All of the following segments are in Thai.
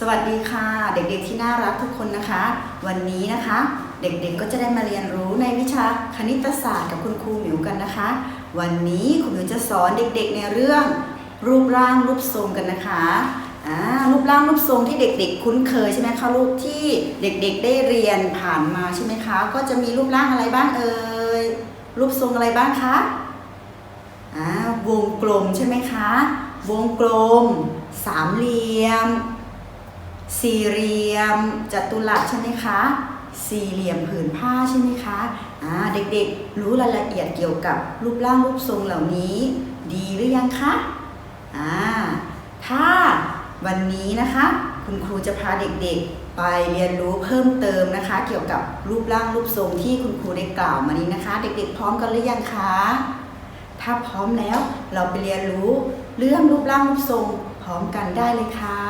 สวัสดีค่ะ เด็กๆที่น่ารักทุกคนนะคะ วันนี้นะคะ เด็กๆก็จะได้มาเรียนรู้ในวิชาคณิตศาสตร์กับคุณครูหมิวกันนะคะ วันนี้คุณหมิวจะสอนเด็กๆในเรื่องรูปร่างรูปทรงกันนะคะรูปร่างรูปทรงที่เด็ก ๆ คุ้นเคยใช่ไหมคะรูปที่เด็กๆได้เรียนผ่านมาใช่ไหมคะ ก็จะมีรูปร่างอะไรบ้างเอ่ยรูปทรงอะไรบ้างคะวงกลมใช่ไหมคะ วงกลม สามเหลี่ยม สี่เหลี่ยมจัตุรัสใช่ไหมคะ สี่เหลี่ยมผืนผ้าใช่ไหมคะอ่าเด็กๆรู้รายละเอียดเกี่ยวกับรูปร่างรูปทรงเหล่านี้ ดีหรือยังคะอ่าถ้าวันนี้นะคะ คุณครูจะพาเด็กๆ ไปเรียนรู้เพิ่มเติมนะคะ เกี่ยวกับรูปร่างรูปทรงที่คุณครูได้กล่าวมานี้นะคะ เด็กๆ พร้อมกันหรือยังคะถ้าพร้อมแล้วเราไปเรียนรู้เรื่องรูปร่างรูปทรงพร้อมกันได้เลยค่ะ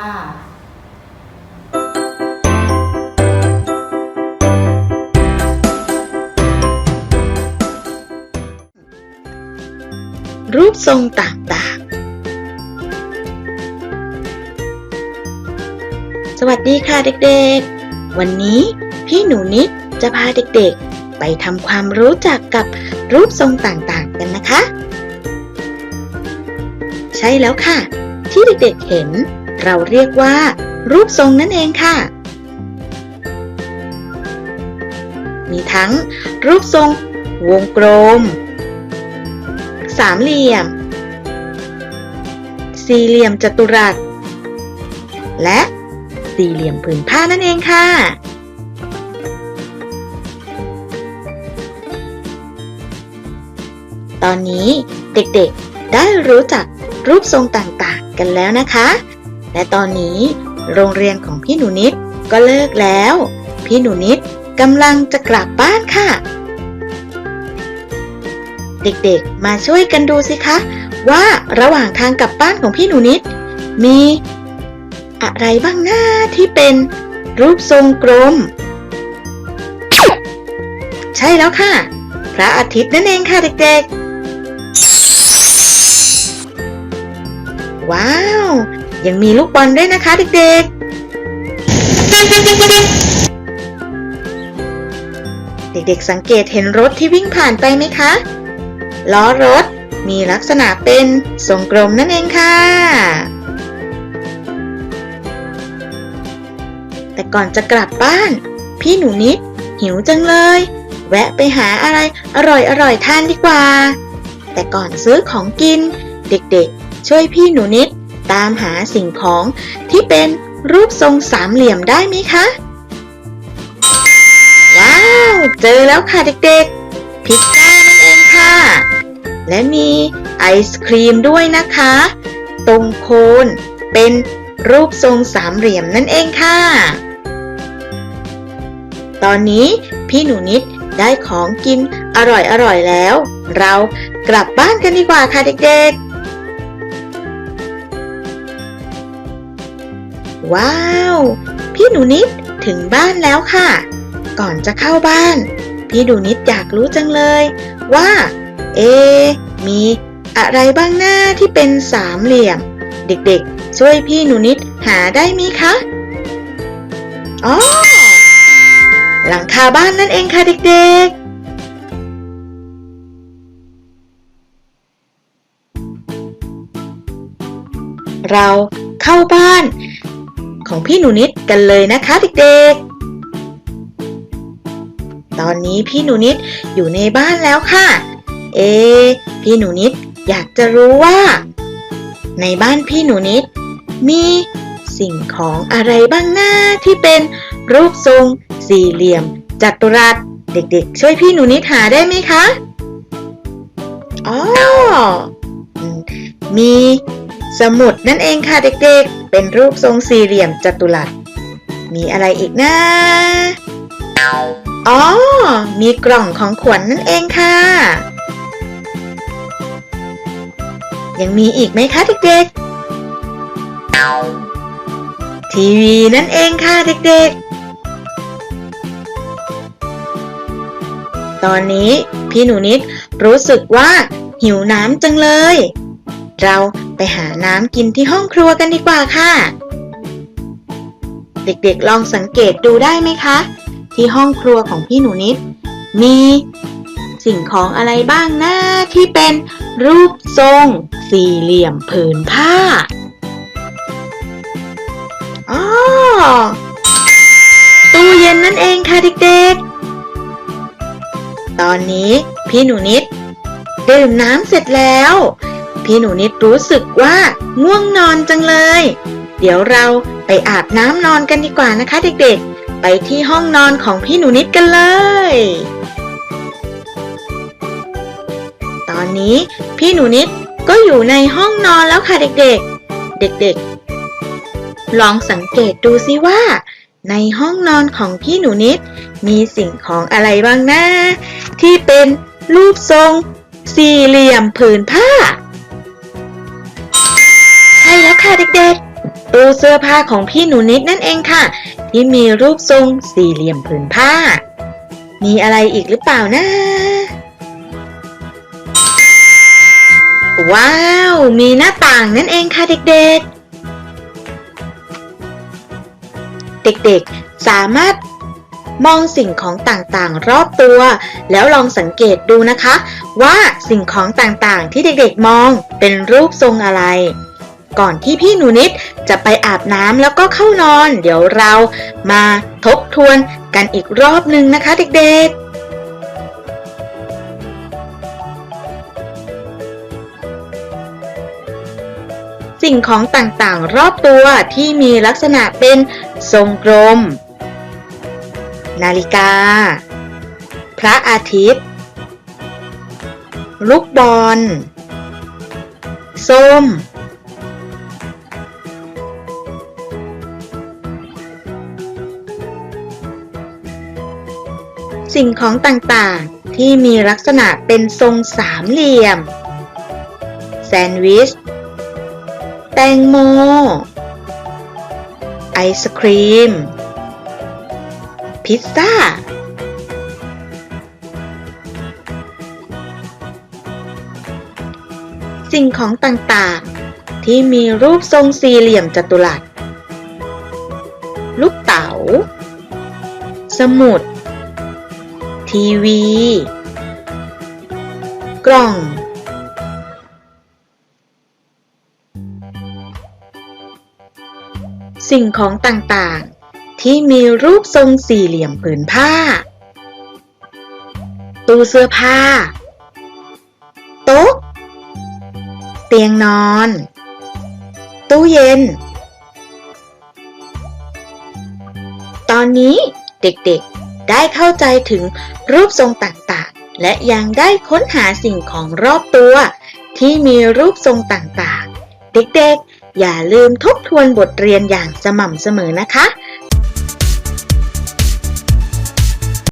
รูปทรงต่างๆ สวัสดีค่ะเด็กๆ วันนี้พี่หนูนิดจะพาเด็กๆ ไปทำความรู้จักกับรูปทรงต่างๆ กันนะคะ ใช่แล้วค่ะ ที่เด็กๆเห็น เราเรียกว่า รูปทรงนั่นเองค่ะ มีทั้ง รูปทรง วงกลม สามเหลี่ยม สี่เหลี่ยมจัตุรัส และสี่เหลี่ยมผืนผ้านั่นเองค่ะ ตอนนี้เด็กๆได้รู้จักรูปทรงต่างๆกันแล้วนะคะ และตอนนี้โรงเรียนของพี่หนูนิดก็เลิกแล้ว พี่หนูนิดกำลังจะกลับบ้านค่ะ เด็กๆ มาช่วยกันดูสิคะ ว่าระหว่างทางกลับบ้านของพี่หนูนิด มีอะไรบ้างหน้าที่เป็นรูปทรงกลม ใช่แล้วค่ะ พระอาทิตย์นั่นเองค่ะเด็กๆ ว้าว ยังมีลูกบอลด้วยนะคะเด็กๆ เด็กๆสังเกตเห็นรถที่วิ่งผ่านไปไหมคะ ล้อรถ มีลักษณะเป็นทรงกลมนั่นเองค่ะ แต่ก่อนจะกลับบ้าน พี่หนูนิด หิวจังเลย แวะไปหาอะไรอร่อยๆทานดีกว่า แต่ก่อนซื้อของกิน เด็กๆ ช่วยพี่หนูนิดตามหาสิ่งของที่เป็นรูปทรงสามเหลี่ยมได้ไหมคะ ว้าว เจอแล้วค่ะเด็กๆ พิซซ่า และมีไอศครีมด้วยนะคะ ตรงโคนเป็นรูปทรงสามเหลี่ยมนั่นเองค่ะ ตอนนี้พี่หนูนิดได้ของกินอร่อยๆแล้ว เรากลับบ้านกันดีกว่าค่ะเด็กๆ ว้าว พี่หนูนิดถึงบ้านแล้วค่ะ ก่อนจะเข้าบ้าน พี่หนูนิดอยากรู้จังเลยว่า เอะมีอะไรบ้างหน้าที่เป็นสามเหลี่ยม เด็กๆ ช่วยพี่หนูนิดหาได้มีคะ อ๋อ หลังคาบ้านนั่นเองค่ะเด็กๆเราเข้าบ้านของพี่หนูนิดกันเลยนะคะเด็กๆ ตอนนี้พี่หนูนิดอยู่ในบ้านแล้วค่ะ เอ พี่หนูนิดอยากจะรู้ว่า ในบ้านพี่หนูนิด มีสิ่งของอะไรบ้างหน้าที่เป็นรูปทรง สี่เหลี่ยม จัตุรัส เด็กๆ ช่วยพี่หนูนิดหาได้ไหมคะ อ๋อมมีสมุดนั่นเองค่ะเด็กๆ เป็นรูปทรงสี่เหลี่ยมจัตุรัส มีอะไรอีกนะอ๋อ มีกล่องของขวัญนนั่นเองค่ะ ยังมีอีกไหมคะเด็กๆ ทีวีนั่นเองค่ะเด็กๆ ตอนนี้พี่หนูนิดรู้สึกว่าหิวน้ำจังเลย เราไปหาน้ำกินที่ห้องครัวกันดีกว่าค่ะ เด็กๆลองสังเกตดูได้ไหมคะ ที่ห้องครัวของพี่หนูนิด มี สิ่งของอะไรบ้างนะที่เป็นรูปทรงสี่เหลี่ยมผืนผ้าอ๋อตู้เย็นนั่นเองค่ะเด็กๆ ตอนนี้พี่หนูนิดดื่มน้ำเสร็จแล้ว พี่หนูนิดรู้สึกว่าง่วงนอนจังเลย เดี๋ยวเราไปอาบน้ำนอนกันดีกว่านะคะเด็กๆ ไปที่ห้องนอนของพี่หนูนิดกันเลย นี้ พี่หนูนิดก็อยู่ในห้องนอนแล้วค่ะเด็กๆ เด็กๆ ลองสังเกตดูสิว่า ในห้องนอนของพี่หนูนิด มีสิ่งของอะไรบ้างนะที่เป็นรูปทรง สี่เหลี่ยมผืนผ้า ใช่แล้วค่ะเด็กๆ ตู้เสื้อผ้าของพี่หนูนิดนั่นเองค่ะ ที่มีรูปทรงสี่เหลี่ยมผืนผ้า มีอะไรอีกหรือเปล่านะ ว้าว มีหน้าต่างนั่นเองค่ะเด็กๆ เด็กๆ สามารถมองสิ่งของต่างๆ รอบตัว แล้วลองสังเกตดูนะคะ ว่าสิ่งของต่างๆ ที่เด็กๆ มองเป็นรูปทรงอะไร ก่อนที่พี่หนูนิดจะไปอาบน้ำแล้วก็เข้านอน เดี๋ยวเรามาทบทวนกันอีกรอบหนึ่งนะคะเด็กๆ สิ่งของต่างๆ รอบตัวที่มีลักษณะเป็นทรงกลม นาฬิกา พระอาทิตย์ ลูกบอล ส้ม สิ่งของต่างๆ ที่มีลักษณะเป็นทรงสามเหลี่ยม แซนด์วิช ตงโม ไอศครีม พิซซ่า สิ่งของต่างๆ ที่มีรูปทรงสี่เหลี่ยมจัตุรัส ลูกเต๋า สมุด ทีวี กล่อง สิ่งของต่างๆ ที่มีรูปทรงสี่เหลี่ยมผืนผ้า ตู้เสื้อผ้า โต๊ะ เตียงนอน ตู้เย็น ตอนนี้เด็กๆได้เข้าใจถึงรูปทรงต่างๆ และยังได้ค้นหาสิ่งของรอบตัว ที่มีรูปทรงต่างๆ เด็กๆ อย่าลืมทบทวนบทเรียนอย่างสม่ำเสมอนะคะ